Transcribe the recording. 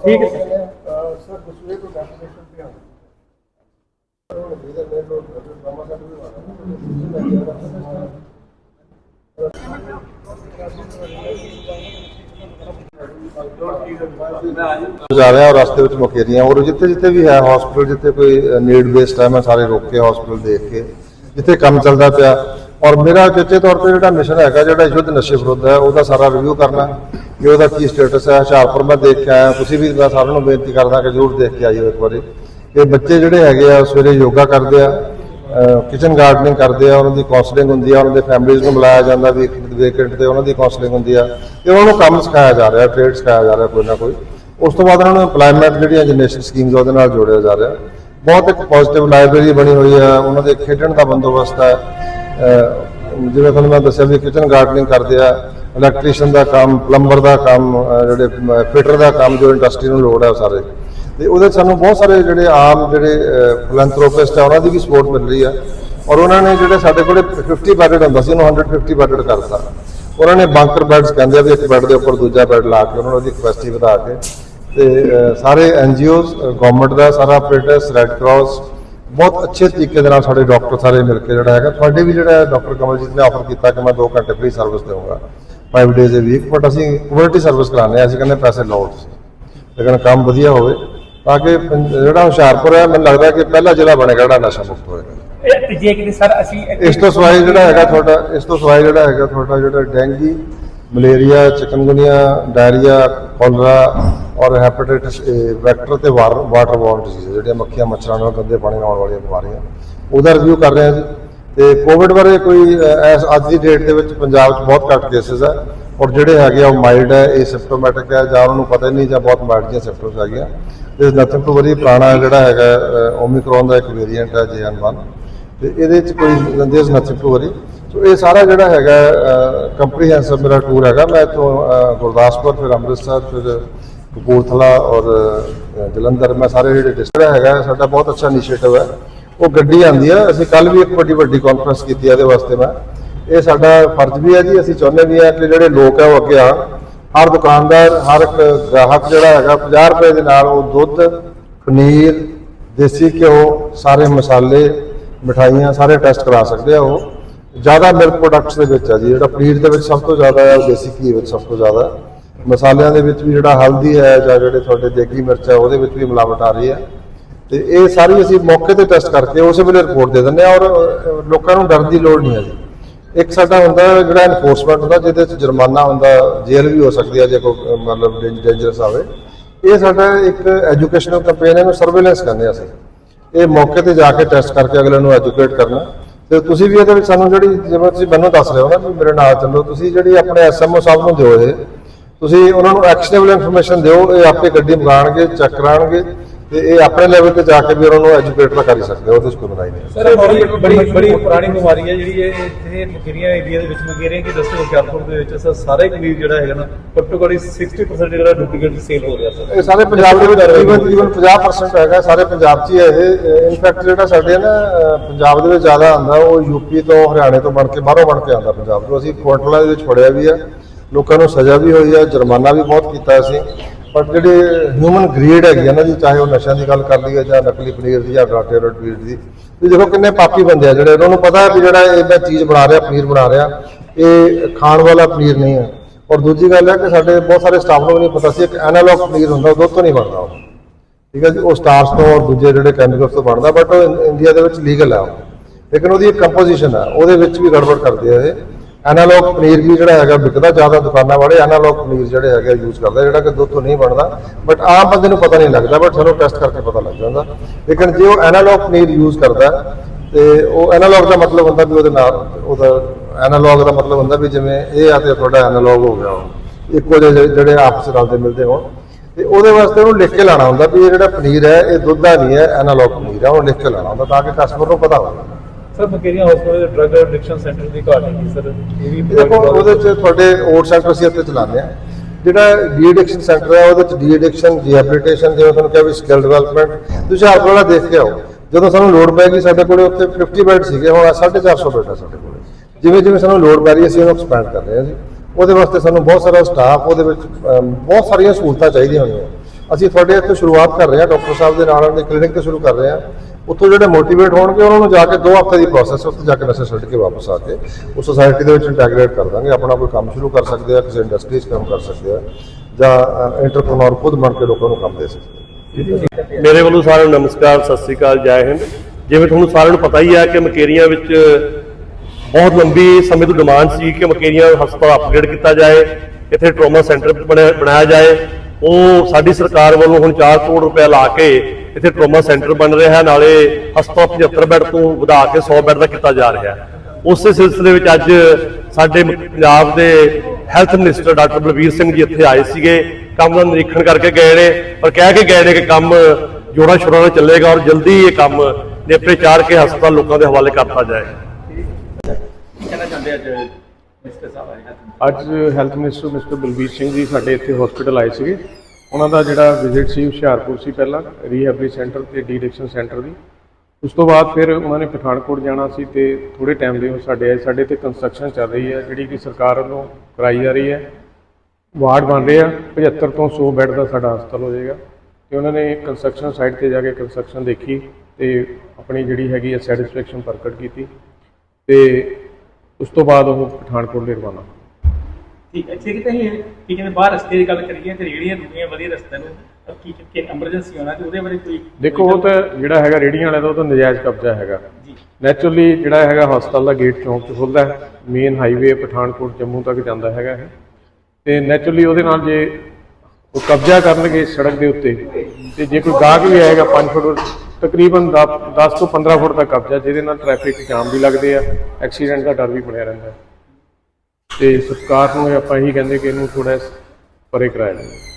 ठीक है सर कुछ भी तो कैलकुलेशन पे हम और मेजर मेन रोड रामा साहब भी वाला ਜਾ ਰਿਹਾ ਔਰ ਰਸਤੇ ਵਿੱਚ ਮੁਕੇਰੀਆਂ ਔਰ ਜਿੱਥੇ ਜਿੱਥੇ ਵੀ ਹੈ ਹਸਪੀਟਲ ਜਿੱਥੇ ਕੋਈ ਨੀਡ ਬੇਸਡ ਹੈ ਮੈਂ ਸਾਰੇ ਰੋਕ ਕੇ ਹਸਪੀਟਲ ਦੇਖ ਕੇ ਜਿੱਥੇ ਕੰਮ ਚੱਲਦਾ ਪਿਆ। ਔਰ ਮੇਰਾ ਚੇਚੇ ਤੌਰ ਤੇ ਜਿਹੜਾ ਮਿਸ਼ਨ ਹੈਗਾ, ਜਿਹੜਾ ਯੁੱਧ ਨਸ਼ੇ ਵਿਰੁੱਧ ਹੈ, ਉਹਦਾ ਸਾਰਾ ਰਿਵਿਊ ਕਰਨਾ ਕਿ ਉਹਦਾ ਕੀ ਸਟੇਟਸ ਹੈ, ਹੁਸ਼ਿਆਰਪੁਰ ਮੈਂ ਦੇਖ ਕੇ ਆਇਆ। ਤੁਸੀਂ ਵੀ ਮੈਂ ਸਾਰਿਆਂ ਨੂੰ ਬੇਨਤੀ ਕਰਦਾ ਕਿ ਜ਼ਰੂਰ ਦੇਖ ਕੇ ਆਇਓ ਇੱਕ ਵਾਰੀ। ਇਹ ਬੱਚੇ ਜਿਹੜੇ ਹੈਗੇ ਆ, ਸਵੇਰੇ ਯੋਗਾ ਕਰਦੇ ਆ। ਕਿਚਨ ਗਾਰਡਨਿੰਗ ਕਰਦੇ ਆ, ਉਹਨਾਂ ਦੀ ਕਾਉਂਸਲਿੰਗ ਹੁੰਦੀ ਆ, ਉਹਨਾਂ ਦੇ ਫੈਮਿਲੀਜ਼ ਨੂੰ ਬੁਲਾਇਆ ਜਾਂਦਾ ਵੀ ਵੀਕਐਂਡ ਤੇ ਉਹਨਾਂ ਦੀ ਕਾਉਂਸਲਿੰਗ ਹੁੰਦੀ ਆ। ਤੇ ਉਹਨਾਂ ਨੂੰ ਕੰਮ ਸਿਖਾਇਆ ਜਾ ਰਿਹਾ ਟ੍ਰੇਡ ਸਿਖਾਇਆ ਜਾ ਰਿਹਾ ਕੋਈ ਨਾ ਕੋਈ। ਉਸ ਤੋਂ ਬਾਅਦ ਉਹਨਾਂ ਨੂੰ EMPLOYMENT ਜਿਹੜੀਆਂ ਜਨਰੇਸ਼ਨ ਸਕੀਮਸ ਉਹਦੇ ਨਾਲ ਜੋੜਿਆ ਜਾ ਰਿਹਾ। ਬਹੁਤ ਇੱਕ ਪੋਜ਼ਿਟਿਵ ਲਾਇਬ੍ਰੇਰੀ ਬਣੀ ਹੋਈ ਆ, ਉਹਨਾਂ ਦੇ ਖੇਡਣ ਦਾ ਬੰਦੋਬਸਤ ਹੈ ਜਿਵੇਂ ਤੁਹਾਨੂੰ ਮੈਂ ਦੱਸਿਆ ਵੀ ਕਿਚਨ ਗਾਰਡਨਿੰਗ ਕਰਦੇ ਆ ਇਲੈਕਟ੍ਰੀਸ਼ੀਅਨ ਦਾ ਕੰਮ ਪਲੰਬਰ ਦਾ ਕੰਮ ਜਿਹੜੇ ਫਿਟਰ ਦਾ ਕੰਮ ਜੋ ਇੰਡਸਟਰੀ ਨੂੰ ਲੋੜ ਹੈ ਉਹ ਸਾਰੇ। ਤੇ ਉਹਦੇ 'ਚ ਸਾਨੂੰ ਬਹੁਤ ਸਾਰੇ ਜਿਹੜੇ ਆਮ ਜਿਹੜੇ ਫਿਲੈਂਥਰੋਪਿਸਟ ਆ ਉਹਨਾਂ ਦੀ ਵੀ ਸਪੋਰਟ ਮਿਲ ਰਹੀ ਆ। ਔਰ ਉਹਨਾਂ ਨੇ ਜਿਹੜੇ ਸਾਡੇ ਕੋਲੇ 50 ਬੈੱਡ ਹੁੰਦਾ ਸੀ ਉਹਨੂੰ 150 ਬੈੱਡ ਕਰਤਾ। ਉਹਨਾਂ ਨੇ ਬੰਕਰ ਬੈਡਸ ਕਹਿੰਦੇ ਆ ਵੀ ਇੱਕ ਬੈੱਡ ਦੇ ਉੱਪਰ ਦੂਜਾ ਬੈੱਡ ਲਾ ਕੇ ਉਹਨਾਂ ਨੂੰ ਉਹਦੀ ਕਪੈਸਿਟੀ ਵਧਾ ਕੇ ਤੇ ਅਹ, ਸਾਰੇ ਐਨਜੀਓਜ਼ ਗਵਰਨਮੈਂਟ ਦਾ ਸਾਰਾ ਆਪਰੇਟਰਸ ਰੈੱਡ ਕਰਾਸ ਬਹੁਤ ਅੱਛੇ ਤਰੀਕੇ ਦੇ ਨਾਲ ਸਾਡੇ ਡਾਕਟਰ ਸਾਰੇ ਮਿਲ ਕੇ ਜਿਹੜਾ ਹੈਗਾ ਤੁਹਾਡੇ ਵੀ ਜਿਹੜਾ ਡਾਕਟਰ ਕਮਲਜੀਤ ਨੇ ਆਫਰ ਕੀਤਾ ਕਿ ਮੈਂ 2 ਘੰਟੇ ਫ੍ਰੀ ਸਰਵਿਸ ਦੇਵਾਂਗਾ। 5 ਡੇਜ਼ ਅ ਵੀਕ ਬਟ ਅਸੀਂ ਕਮਿਊਨਿਟੀ ਸਰਵਿਸ ਕਰਾਉਂਦੇ ਹਾਂ ਅਸੀਂ ਕਹਿੰਦੇ ਪੈਸੇ ਲਓ ਤੁਸੀਂ। ਲੇਕਿਨ ਕੰਮ ਵਧੀਆ ਹੋਵੇ। ਤਾਂ ਕਿ ਜਿਹੜਾ ਹੁਸ਼ਿਆਰਪੁਰ ਹੈ ਮੈਨੂੰ ਲੱਗਦਾ ਕਿ ਪਹਿਲਾ ਜ਼ਿਲ੍ਹਾ ਬਣੇਗਾ ਜਿਹੜਾ ਨਸ਼ਾ ਮੁਕਤ ਹੋਏਗਾ ਇਹ ਜੇ ਕਿਤੇ ਸਰ ਅਸੀਂ ਇਸ ਤੋਂ ਸਿਵਾਏ ਜਿਹੜਾ ਹੈਗਾ ਤੁਹਾਡਾ ਇਸ ਤੋਂ ਸਿਵਾਏ ਜਿਹੜਾ ਹੈਗਾ ਤੁਹਾਡਾ ਜਿਹੜਾ dengue malaria chikungunya diarrhoea cholera ਔਰ ਹੈਪੇਟਾਈਟਸ ਵੈਕਟਰ ਤੇ ਵਾਟਰ ਬੋਰਨ ਡਿਜ਼ੀਜ਼ ਜਿਹੜੀਆਂ ਮੱਖੀਆਂ ਮੱਛਰਾਂ ਨਾਲ ਗੰਦੇ ਪਾਣੀ ਨਾਲ ਆਉਣ ਵਾਲੀਆਂ ਬਿਮਾਰੀਆਂ। ਉਹਦਾ ਰਿਵਿਊ ਕਰ ਰਹੇ ਹਾਂ ਜੀ। ਤੇ ਕੋਵਿਡ ਬਾਰੇ ਕੋਈ ਅੱਜ ਦੀ ਡੇਟ ਦੇ ਵਿੱਚ ਪੰਜਾਬ 'ਚ ਬਹੁਤ ਘੱਟ ਕੇਸਿਸ ਹੈ ਔਰ ਜਿਹੜੇ ਹੈਗੇ ਆ, ਉਹ ਮਾਈਲਡ ਹੈ, ਇਹ ਸਿੰਪਟੋਮੈਟਿਕ ਹੈ, ਜਾਂ ਉਹਨਾਂ ਨੂੰ ਪਤਾ ਹੀ ਨਹੀਂ, ਜਾਂ ਬਹੁਤ ਮਾਈਲਡ ਜਿਹੀਆਂ ਸਿੰਪਟਮਸ ਹੈਗੀਆਂ। ਇਸ ਨਥਿੰਗ ਟੂ ਵਰੀ ਪੁਰਾਣਾ ਜਿਹੜਾ ਹੈਗਾ ਓਮਿਕਰੋਨ ਦਾ ਇੱਕ ਵੇਰੀਐਂਟ ਹੈ JN1 ਤੇ ਇਹਦੇ ਚ ਕੋਈ ਦੇਰ ਨਥਿੰਗ ਟੂ ਵਰੀ ਸੋ ਇਹ ਸਾਰਾ ਜਿਹੜਾ ਹੈਗਾ ਕੰਪਰੀਹੈਂਸਿਵ ਮੇਰਾ ਟੂਰ ਹੈਗਾ। ਮੈਂ ਤੋਂ ਗੁਰਦਾਸਪੁਰ, ਫਿਰ ਅੰਮ੍ਰਿਤਸਰ, ਫਿਰ ਕਪੂਰਥਲਾ ਔਰ ਜਲੰਧਰ। ਮੈਂ ਸਾਰੇ ਜਿਹੜੇ ਡਿਸਟ੍ਰਿਕਟ ਹੈਗਾ, ਸਾਡਾ ਬਹੁਤ ਅੱਛਾ ਇਨੀਸ਼ੀਏਟਿਵ ਹੈ। ਉਹ ਗੱਡੀ ਆਂਦੀ ਹੈ। ਅਸੀਂ ਕੱਲ ਵੀ ਇੱਕ ਵੱਡੀ ਵੱਡੀ ਕਾਨਫਰੰਸ ਕੀਤੀ ਹੈ, ਇਹਦੇ ਵਾਸਤੇ ਮੈਂ। ਇਹ ਸਾਡਾ ਫਰਜ਼ ਵੀ ਹੈ ਜੀ, ਅਸੀਂ ਚਾਹੁੰਦੇ ਵੀ ਹਾਂ ਕਿ ਜਿਹੜੇ ਲੋਕ ਹੈ ਉਹ ਅੱਗੇ ਆਉਣ। ਹਰ ਦੁਕਾਨਦਾਰ, ਹਰ ਇੱਕ ਗ੍ਰਾਹਕ ਜਿਹੜਾ ਹੈਗਾ 50 ਰੁਪਏ ਦੇ ਨਾਲ ਉਹ ਦੁੱਧ, ਪਨੀਰ, ਦੇਸੀ ਘਿਓ, ਸਾਰੇ ਮਸਾਲੇ, ਮਠਾਈਆਂ, ਸਾਰੇ ਟੈਸਟ ਕਰਾ ਸਕਦੇ ਆ ਉਹ। ਜ਼ਿਆਦਾ ਮਿਲਕ ਪ੍ਰੋਡਕਟਸ ਦੇ ਵਿੱਚ ਆ ਜੀ, ਜਿਹੜਾ ਪਨੀਰ ਦੇ ਵਿੱਚ ਸਭ ਤੋਂ ਜ਼ਿਆਦਾ ਹੈ ਦੇਸੀ ਘੀ ਵਿੱਚ ਸਭ ਤੋਂ ਜ਼ਿਆਦਾ। ਮਸਾਲਿਆਂ ਦੇ ਵਿੱਚ ਵੀ ਜਿਹੜਾ ਹਲਦੀ ਹੈ ਜਾਂ ਜਿਹੜੇ ਤੁਹਾਡੇ ਦੇਗੀ ਮਿਰਚ ਹੈ ਉਹਦੇ ਵਿੱਚ ਵੀ ਮਿਲਾਵਟ ਆ ਰਹੀ ਹੈ। ਤੇ ਇਹ ਸਾਰੀ ਅਸੀਂ ਮੌਕੇ ਤੇ ਟੈਸਟ ਕਰਕੇ ਉਸੇ ਵੇਲੇ ਰਿਪੋਰਟ ਦੇ ਦਿੰਦੇ ਆ ਔਰ ਲੋਕਾਂ ਨੂੰ ਡਰਨ ਦੀ ਲੋੜ ਨਹੀਂ ਹੈ ਜੀ। ਇੱਕ ਸਾਡਾ ਹੁੰਦਾ ਜਿਹੜਾ ਐਨਫੋਰਸਮੈਂਟ ਹੁੰਦਾ ਜਿਹਦੇ ਵਿੱਚ ਜੁਰਮਾਨਾ ਹੁੰਦਾ ਜੇਲ੍ਹ ਵੀ ਹੋ ਸਕਦੀ ਹੈ ਜੇ ਕੋਈ ਅਹ, ਮਤਲਬ ਡੇਂਜਰਸ ਆਵੇ। ਇਹ ਸਾਡਾ ਇੱਕ ਐਜੂਕੇਸ਼ਨਲ ਕੰਪੇਨ ਹੈ ਇਹਨੂੰ ਸਰਵੇਲੈਂਸ ਕਹਿੰਦੇ ਆ ਅਸੀਂ। ਇਹ ਮੌਕੇ ਤੇ ਜਾ ਕੇ ਟੈਸਟ ਕਰਕੇ ਅਗਲੇ ਨੂੰ ਐਜੂਕੇਟ ਕਰਨਾ। ਤੇ ਤੁਸੀਂ ਵੀ ਇਹਦੇ ਵਿੱਚ ਸਾਨੂੰ ਜਿਹੜੀ ਜਿਵੇਂ ਤੁਸੀਂ ਮੈਨੂੰ ਦੱਸ ਰਹੇ ਹੋ ਨਾ ਵੀ ਮੇਰੇ ਨਾਲ ਚੱਲੋ ਤੁਸੀਂ ਜਿਹੜੀ ਆਪਣੇ ਐਸਐਮਓ ਸਾਹਿਬ ਨੂੰ ਦਿਓ ਇਹ। ਤੁਸੀਂ ਉਹਨਾਂ ਨੂੰ ਐਕਸ਼ਨੇਬਲ ਇਨਫੋਰਮੇਸ਼ਨ ਦਿਓ ਇਹ ਆਪੇ ਗੱਡੀ ਮੰਗਾਣਗੇ ਚੈੱਕ ਕਰਾਣਗੇ। ਤੇ ਇਹ ਆਪਣੇ ਲੈਵਲ ਤੇ ਜਾ ਕੇ ਵੀ ਉਹਨਾਂ ਨੂੰ ਐਜੂਕੇਟ ਤਾਂ ਕਰ ਹੀ ਸਕਦੇ ਉਹਦੇ 'ਚ ਕੋਈ ਬੁਰਾਈ ਨਹੀਂ। ਸਰ ਇਹ ਬੜੀ ਬੜੀ ਬੜੀ ਪੁਰਾਣੀ ਬਿਮਾਰੀ ਹੈ ਜਿਹੜੀ ਇਹ ਇੱਥੇ ਮਕੇਰੀਆਂ ਏਰੀਆ ਦੇ ਵਿੱਚ ਮਕੇਰੀਆਂ ਕੀ ਦੱਸੋ ਹੁਸ਼ਿਆਰਪੁਰ ਦੇ ਵਿੱਚ ਸਰ ਸਾਰਾ ਹੀ ਜਿਹੜਾ ਹੈਗਾ ਨਾ ਘੱਟੋ ਘੱਟ 60% ਜਿਹੜਾ ਡੁਪਲੀਕੇਟ ਸੇਲ ਹੋ ਰਿਹਾ ਸਰ। ਇਹ ਸਾਰੇ ਪੰਜਾਬ ਦੇ ਵਿੱਚ ਤਕਰੀਬਨ ਤਕਰੀਬਨ 50% ਹੈਗਾ ਸਾਰੇ ਪੰਜਾਬ 'ਚ ਹੀ ਹੈ ਇਹ। ਇਨਫੈਕਟ ਜਿਹੜਾ ਸਾਡੇ ਨਾ ਪੰਜਾਬ ਦੇ ਵਿੱਚ ਜ਼ਿਆਦਾ ਆਉਂਦਾ ਉਹ ਯੂਪੀ ਤੋਂ ਹਰਿਆਣੇ ਤੋਂ ਬਣ ਕੇ ਬਾਹਰੋਂ ਬਣ ਕੇ ਆਉਂਦਾ ਪੰਜਾਬ ਤੋਂ। ਅਸੀਂ ਕੁਆਂਟਲਾਂ ਦੇ ਵਿੱਚ ਫੜਿਆ ਵੀ ਹੈ ਲੋਕਾਂ ਨੂੰ ਸਜ਼ਾ ਵੀ ਹੋਈ ਹੈ ਜੁਰਮਾਨਾ ਵੀ ਬਹੁਤ ਕੀਤਾ ਅਸੀਂ। ਪਰ ਜਿਹੜੇ ਹਿਊਮਨ ਗਰੀਡ ਹੈਗੀ ਆ ਨਾ ਜੀ, ਚਾਹੇ ਉਹ ਨਸ਼ਿਆਂ ਦੀ ਗੱਲ ਕਰ ਲਈਏ ਜਾਂ ਨਕਲੀ ਪਨੀਰ ਦੀ ਜਾਂ ਡਾਕਟਰ ਪਨੀਰ ਦੀ, ਵੀ ਦੇਖੋ ਕਿੰਨੇ ਪਾਪੀ ਬੰਦੇ ਆ ਜਿਹੜੇ ਉਹਨਾਂ ਨੂੰ ਪਤਾ ਹੈ ਵੀ ਜਿਹੜਾ ਇਹ ਮੈਂ ਚੀਜ਼ ਬਣਾ ਰਿਹਾ, ਪਨੀਰ ਬਣਾ ਰਿਹਾ, ਇਹ ਖਾਣ ਵਾਲਾ ਪਨੀਰ ਨਹੀਂ ਹੈ। ਔਰ ਦੂਜੀ ਗੱਲ ਹੈ ਕਿ ਸਾਡੇ ਬਹੁਤ ਸਾਰੇ ਸਟਾਫ ਨੂੰ ਵੀ ਨਹੀਂ ਪਤਾ ਸੀ, ਇੱਕ ਐਨਾਲੌਗ ਪਨੀਰ ਹੁੰਦਾ ਉਹ ਦੁੱਧ ਤੋਂ ਨਹੀਂ ਬਣਦਾ ਉਹ। ਠੀਕ ਹੈ ਜੀ, ਉਹ ਸਟਾਰਸ ਤੋਂ ਔਰ ਦੂਜੇ ਜਿਹੜੇ ਕੈਮੀਕਲਸ ਤੋਂ ਬਣਦਾ ਬਟ ਉਹ ਇੰਡੀਆ ਦੇ ਵਿੱਚ ਲੀਗਲ ਹੈ ਉਹ। ਲੇਕਿਨ ਉਹਦੀ ਇੱਕ ਕੰਪੋਜੀਸ਼ਨ ਹੈ, ਉਹਦੇ ਵਿੱਚ ਵੀ ਗੜਬੜ ਕਰਦੇ ਆ ਇਹ। ਐਨਾਲੌਗ ਪਨੀਰ ਵੀ ਜਿਹੜਾ ਹੈਗਾ ਵਿਕਦਾ ਜ਼ਿਆਦਾ ਦੁਕਾਨਾਂ ਵਾਲੇ ਐਨਾਲੌਗ ਪਨੀਰ ਜਿਹੜੇ ਹੈਗੇ ਯੂਜ਼ ਕਰਦਾ ਜਿਹੜਾ ਕਿ ਦੁੱਧ ਤੋਂ ਨਹੀਂ ਬਣਦਾ। ਬਟ ਆਮ ਬੰਦੇ ਨੂੰ ਪਤਾ ਨਹੀਂ ਲੱਗਦਾ ਬਟ ਸਾਨੂੰ ਟੈਸਟ ਕਰਕੇ ਪਤਾ ਲੱਗ ਜਾਂਦਾ। ਲੇਕਿਨ ਜੇ ਉਹ ਐਨਾਲੌਗ ਪਨੀਰ ਯੂਜ਼ ਕਰਦਾ ਹੈ, ਤੇ ਉਹ ਐਨਾਲੌਗ ਦਾ ਮਤਲਬ ਹੁੰਦਾ ਵੀ ਉਹਦੇ ਨਾਲ ਉਹਦਾ ਐਨਾਲੌਗ ਦਾ ਮਤਲਬ ਹੁੰਦਾ ਵੀ ਜਿਵੇਂ ਇਹ ਆ ਤੇ ਤੁਹਾਡਾ ਐਨਾਲੌਗ ਹੋ ਗਿਆ। ਇੱਕੋ ਜਿਹੇ ਜਿਹੜੇ- ਆਪਸ ਰਲਦੇ ਮਿਲਦੇ ਹੋਣ। ਤੇ ਉਹਦੇ ਵਾਸਤੇ ਉਹਨੂੰ ਲਿਖ ਕੇ ਲਾਣਾ ਹੁੰਦਾ ਵੀ ਇਹ ਜਿਹੜਾ ਪਨੀਰ ਹੈ ਇਹ ਦੁੱਧ ਦਾ ਨਹੀਂ ਹੈ ਐਨਾਲੌਗ ਪਨੀਰ ਹੈ ਉਹਨੂੰ ਲਿਖ ਕੇ ਲਾਣਾ ਹੁੰਦਾ ਤਾਂ ਕਿ ਕਸਟਮਰ ਨੂੰ ਪਤਾ ਹੋਵੇ ਸਰ ਮਕੇਰੀਆਂ ਹਸਪੀਟਲ ਦੇ ਡਰਗ ਐਡਿਕਸ਼ਨ ਸੈਂਟਰ ਦੀ ਘਾਟ ਹੈ ਸਰ ਇਹ ਵੀ ਦੇਖੋ ਉਹਦੇ ਚ ਤੁਹਾਡੇ ਓਟ ਸੈਂਟਰ ਅਸੀਂ ਇੱਥੇ ਚਲਾਉਂਦੇ ਆ ਜਿਹੜਾ ਡੀ ਐਡਿਕਸ਼ਨ ਸੈਂਟਰ ਹੈ ਉਹਦੇ ਚ ਡੀ ਐਡਿਕਸ਼ਨ ਰੀਹੈਬਿਲਿਟੇਸ਼ਨ ਜਿਵੇਂ ਤੁਹਾਨੂੰ ਕਿਹਾ ਵੀ ਸਕਿੱਲ ਡਿਵੈਲਪਮੈਂਟ ਤੁਸੀਂ ਆਪ ਵਾਲਾ ਦੇਖ ਕੇ ਆਓ। ਜਦੋਂ ਸਾਨੂੰ ਲੋਡ ਪੈ ਗਈ ਸਾਡੇ ਕੋਲੇ ਉੱਥੇ 50 ਬੈੱਡ ਸੀਗੇ ਹੁਣ 450 ਬੈੱਡ ਆ ਸਾਡੇ ਕੋਲੇ। ਜਿਵੇਂ ਜਿਵੇਂ ਸਾਨੂੰ ਲੋਡ ਪੈ ਰਹੀ ਅਸੀਂ ਉਹਨੂੰ ਐਕਸਪੈਂਡ ਕਰ ਰਹੇ ਹਾਂ ਜੀ। ਉਹਦੇ ਵਾਸਤੇ ਸਾਨੂੰ ਬਹੁਤ ਸਾਰਾ ਸਟਾਫ ਉਹਦੇ ਵਿੱਚ ਬਹੁਤ ਸਾਰੀਆਂ ਸਹੂਲਤਾਂ ਚਾਹੀਦੀਆਂ ਹੋਣੀਆਂ ਅਸੀਂ ਤੁਹਾਡੇ ਇੱਥੇ ਸ਼ੁਰੂਆਤ ਕਰ ਰਹੇ ਹਾਂ ਡਾਕਟਰ ਸਾਹਿਬ ਦੇ ਨਾਲ ਉਹਦੇ ਕਲੀਨਿਕ ਤੋਂ ਸ਼ੁਰੂ ਕਰ ਰਹੇ ਹਾਂ। ਉੱਥੋਂ ਜਿਹੜੇ ਮੋਟੀਵੇਟ ਹੋਣਗੇ, ਉਹਨਾਂ ਨੂੰ ਜਾ ਕੇ 2 ਹਫ਼ਤੇ ਦੀ ਪ੍ਰੋਸੈਸ ਉੱਥੇ ਜਾ ਕੇ ਨਸ਼ਾ ਛੱਡ ਕੇ ਵਾਪਸ ਆ ਕੇ ਉਹ ਸੋਸਾਇਟੀ ਦੇ ਵਿੱਚ ਇੰਟੈਗ੍ਰੇਟ ਕਰ ਦਾਂਗੇ। ਆਪਣਾ ਕੋਈ ਕੰਮ ਸ਼ੁਰੂ ਕਰ ਸਕਦੇ ਆ, ਕਿਸੇ ਇੰਡਸਟਰੀ 'ਚ ਕੰਮ ਕਰ ਸਕਦੇ ਆ, ਜਾਂ ਐਂਟਰਪ੍ਰੈਨਿਓਰ ਖੁਦ ਬਣ ਕੇ ਲੋਕਾਂ ਨੂੰ ਕੰਮ ਦੇ ਸਕਦੇ ਮੇਰੇ ਵੱਲੋਂ ਸਾਰਿਆਂ ਨੂੰ ਨਮਸਕਾਰ, ਸਤਿ ਸ੍ਰੀ ਅਕਾਲ, ਜੈ ਹਿੰਦ। ਜਿਵੇਂ ਤੁਹਾਨੂੰ ਸਾਰਿਆਂ ਨੂੰ ਪਤਾ ਹੀ ਹੈ ਕਿ ਮਕੇਰੀਆਂ ਵਿੱਚ ਬਹੁਤ ਲੰਬੀ ਸਮੇਂ ਤੋਂ ਡਿਮਾਂਡ ਸੀ ਕਿ ਮਕੇਰੀਆਂ ਹਸਪਤਾਲ ਅਪਗ੍ਰੇਡ ਕੀਤਾ ਜਾਏ, ਇੱਥੇ ਟਰੋਮਾ ਸੈਂਟਰ ਬਣਾਇਆ ਬਣਾਇਆ ਜਾਏ। ਉਹ ਸਾਡੀ ਸਰਕਾਰ ਵੱਲੋਂ ਹੁਣ 4 ਕਰੋੜ ਰੁਪਏ ਲਾ ਕੇ ਇੱਥੇ ਟਰੋਮਾ ਸੈਂਟਰ ਬਣ ਰਿਹਾ ਨਾਲੇ ਹਸਪਤਾਲ 75 ਬੈੱਡ ਤੋਂ ਵਧਾ ਕੇ 100 ਬੈੱਡ ਦਾ ਕੀਤਾ ਜਾ ਰਿਹਾ ਉਸੇ ਸਿਲਸਿਲੇ ਵਿੱਚ ਅੱਜ ਸਾਡੇ ਪੰਜਾਬ ਦੇ health minister doctor Balbir Singh ji ਇੱਥੇ ਆਏ ਸੀਗੇ, ਕੰਮ ਦਾ ਨਿਰੀਖਣ ਕਰਕੇ ਗਏ ਨੇ, ਪਰ ਕਹਿ ਕੇ ਗਏ ਨੇ ਕਿ ਕੰਮ ਜੋੜਾ ਸ਼ੋਰਾਂ ਨਾਲ ਚੱਲੇਗਾ ਔਰ ਜਲਦੀ ਇਹ ਕੰਮ ਨੇਪਰੇ ਚਾੜ ਕੇ ਹਸਪਤਾਲ ਲੋਕਾਂ ਦੇ ਹਵਾਲੇ ਕਰਤਾ ਜਾਏਗਾ। ਕਹਿਣਾ ਚਾਹੁੰਦੇ ਅੱਜ ਮਿਸਟਰ ਸਾਹਿਬ ਅੱਜ health minister mister Balbir Singh ji ਸਾਡੇ ਇੱਥੇ ਹਸਪੀਟਲ ਆਏ ਸੀਗੇ। ਉਹਨਾਂ ਦਾ ਜਿਹੜਾ ਵਿਜ਼ਿਟ ਸੀ ਹੁਸ਼ਿਆਰਪੁਰ ਸੀ ਪਹਿਲਾਂ ਰੀਹੈਬਲੀ ਸੈਂਟਰ ਤੇ ਡੀਡਿਕਸ਼ਨ ਸੈਂਟਰ ਦੀ। ਉਸ ਤੋਂ ਬਾਅਦ ਫਿਰ ਉਹਨਾਂ ਨੇ ਪਠਾਨਕੋਟ ਜਾਣਾ ਸੀ ਤੇ ਥੋੜੇ ਟਾਈਮ ਲਈ ਉਹ ਸਾਡੇ ਆਏ। ਸਾਡੇ ਤੇ ਕੰਸਟਰਕਸ਼ਨ ਚੱਲ ਰਹੀ ਹੈ, ਜਿਹੜੀ ਕਿ ਸਰਕਾਰ ਵੱਲੋਂ ਕਰਾਈ ਜਾ ਰਹੀ ਹੈ। ਵਾਰਡ ਬਣ ਰਹੇ ਆ 75 ਤੋਂ 100 ਬੈੱਡ ਦਾ ਸਾਡਾ ਹਸਪਤਾਲ ਹੋ ਜਾਏਗਾ। ਤੇ ਉਹਨਾਂ ਨੇ ਕੰਸਟਰਕਸ਼ਨ ਸਾਈਟ ਤੇ ਜਾ ਕੇ ਕੰਸਟਰਕਸ਼ਨ ਦੇਖੀ ਤੇ ਆਪਣੀ ਜਿਹੜੀ ਹੈਗੀ ਹੈ ਸੈਟੀਸਫੈਕਸ਼ਨ ਪ੍ਰਗਟ ਕੀਤੀ। ਤੇ ਉਸ ਤੋਂ ਬਾਅਦ ਉਹ ਪਠਾਨਕੋਟ ਲਈ ਰਵਾਨਾ ਠੀਕ ਹੈ ਜੇ ਕਿਤੇ ਅਸੀਂ ਕੀ ਕਹਿੰਦੇ ਬਾਹਰ ਰਸਤੇ ਦੀ ਗੱਲ ਕਰੀਏ ਤੇ ਰੇੜੀਆਂ ਰੁੜੀਆਂ ਵਧੀਆ ਰਸਤੇ ਨੂੰ ਤਾਂ ਕੀ ਕਿ ਐਮਰਜੈਂਸੀ ਹੋਣਾ ਤੇ ਉਹਦੇ ਬਾਰੇ ਕੋਈ ਦੇਖੋ ਉਹ ਤਾਂ ਜਿਹੜਾ ਹੈਗਾ ਰੇੜੀਆਂ ਵਾਲੇ ਦਾ ਉਹ ਤਾਂ ਨਜਾਇਜ਼ ਕਬਜ਼ਾ ਹੈਗਾ। ਜੀ। ਨੈਚੁਰਲੀ ਜਿਹੜਾ ਹੈਗਾ ਹਸਪਤਾਲ ਦਾ ਗੇਟ ਚੌਂਕ 'ਚ ਖੁੱਲਦਾ ਹੈ ਮੇਨ ਹਾਈਵੇ ਪਠਾਨਕੋਟ ਜੰਮੂ ਤੱਕ ਜਾਂਦਾ ਹੈਗਾ ਇਹ। ਤੇ ਨੈਚੁਰਲੀ ਉਹਦੇ ਨਾਲ ਜੇ ਉਹ ਕਬਜ਼ਾ ਕਰਨਗੇ ਸੜਕ ਦੇ ਉੱਤੇ ਤੇ ਜੇ ਕੋਈ ਗਾਹਕ ਵੀ ਆਏਗਾ 5 ਫੁੱਟ ਤਕਰੀਬਨ 10 ਤੋਂ 15 ਫੁੱਟ ਦਾ ਕਬਜ਼ਾ ਜਿਹਦੇ ਨਾਲ ਟ੍ਰੈਫਿਕ ਜਾਮ ਵੀ ਲੱਗਦੇ ਆ ਐਕਸੀਡੈਂਟ ਦਾ ਡਰ ਵੀ ਬਣਿਆ ਰਹਿੰਦਾ ਹੈ। ਤੇ ਸਰਕਾਰ ਨੂੰ ਆਪਾਂ ਇਹੀ ਕਹਿੰਦੇ ਕਿ ਇਹਨੂੰ ਥੋੜਾ ਪਰੇ ਕਰਾਇਆ ਜਾਵੇ।